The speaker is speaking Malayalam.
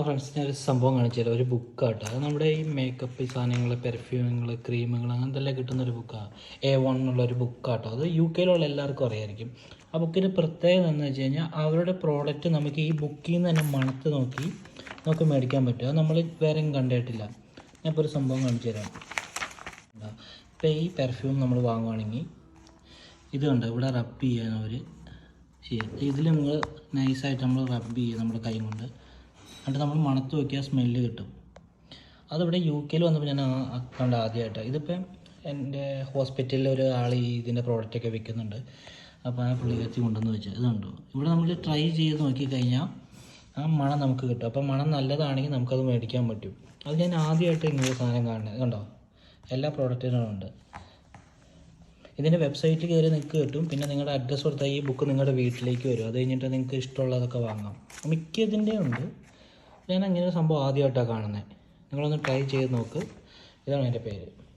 ആ ഫ്രണ്ട്സ് ഞാൻ ഒരു സംഭവം കാണിച്ചു തരാം ഒരു ബുക്കാട്ടോ അത് നമ്മുടെ ഈ മേക്കപ്പ് സാധനങ്ങൾ പെർഫ്യൂമുകൾ ക്രീമുകൾ അങ്ങനത്തെ എല്ലാം കിട്ടുന്ന ഒരു ബുക്കാണ് എ വൺ എന്നുള്ള ഒരു ബുക്കാട്ടോ അത് യു കെയിലുള്ള എല്ലാവർക്കും അറിയായിരിക്കും. ആ ബുക്കിന്റെ പ്രത്യേകത എന്ന് വെച്ച് കഴിഞ്ഞാൽ അവരുടെ പ്രോഡക്റ്റ് നമുക്ക് ഈ ബുക്കിൽ നിന്ന് തന്നെ മണത്ത് നോക്കി നമുക്ക് മേടിക്കാൻ പറ്റും. അത് നമ്മൾ വേറെയും കണ്ടിട്ടില്ല. ഞാൻ ഇപ്പോൾ ഒരു സംഭവം കാണിച്ചു തരാം ഇപ്പോൾ ഈ പെർഫ്യൂം നമ്മൾ വാങ്ങുവാണെങ്കിൽ ഇതുണ്ട് ഇവിടെ റബ്ബ് ചെയ്യാൻ അവർ ഇതിൽ നമ്മൾ നൈസായിട്ട് നമ്മൾ റബ്ബ് ചെയ്യുക നമ്മുടെ കൈ കൊണ്ട്. എന്നിട്ട് നമ്മൾ മണത്ത് നോക്കിയാൽ സ്മെല്ല് കിട്ടും. അതിവിടെ യു കെയിൽ വന്നപ്പോൾ ഞാൻ കണ്ട ആദ്യമായിട്ട് ഇതിപ്പം എന്റെ ഹോസ്പിറ്റലിൽ ആൾ ഇതിന്റെ പ്രോഡക്റ്റൊക്കെ വിൽക്കുന്നുണ്ട് അപ്പോൾ ആ പുള്ളിക്കത്തി കൊണ്ടുവന്ന് വെച്ചു. ഇതുണ്ടോ ഇവിടെ നമ്മൾ ട്രൈ ചെയ്ത് നോക്കിക്കഴിഞ്ഞാൽ ആ മണം നമുക്ക് കിട്ടും. അപ്പോൾ മണം നല്ലതാണെങ്കിൽ നമുക്കത് മേടിക്കാൻ പറ്റും. അത് ഞാൻ ആദ്യമായിട്ട് ഇങ്ങനെ സാധനം കാണുന്നത്. കണ്ടോ? എല്ലാ പ്രോഡക്റ്റിനും ഉണ്ട്. ഇതിന്റെ വെബ്സൈറ്റിൽ കയറി നിങ്ങൾക്ക് കിട്ടും. പിന്നെ നിങ്ങളുടെ അഡ്രസ്സ് കൊടുത്താൽ ഈ ബുക്ക് നിങ്ങളുടെ വീട്ടിലേക്ക് വരും. അത് കഴിഞ്ഞിട്ട് നിങ്ങൾക്ക് ഇഷ്ടമുള്ളതൊക്കെ വാങ്ങാം. മിക്കതിന്റെ ഉണ്ട്. ഞാൻ അങ്ങനെ ഒരു സംഭവം ആദ്യമായിട്ടാണ് കാണുന്നത്. നിങ്ങളൊന്ന് ട്രൈ ചെയ്ത് നോക്ക്. ഇതാണ് എന്റെ പേര്.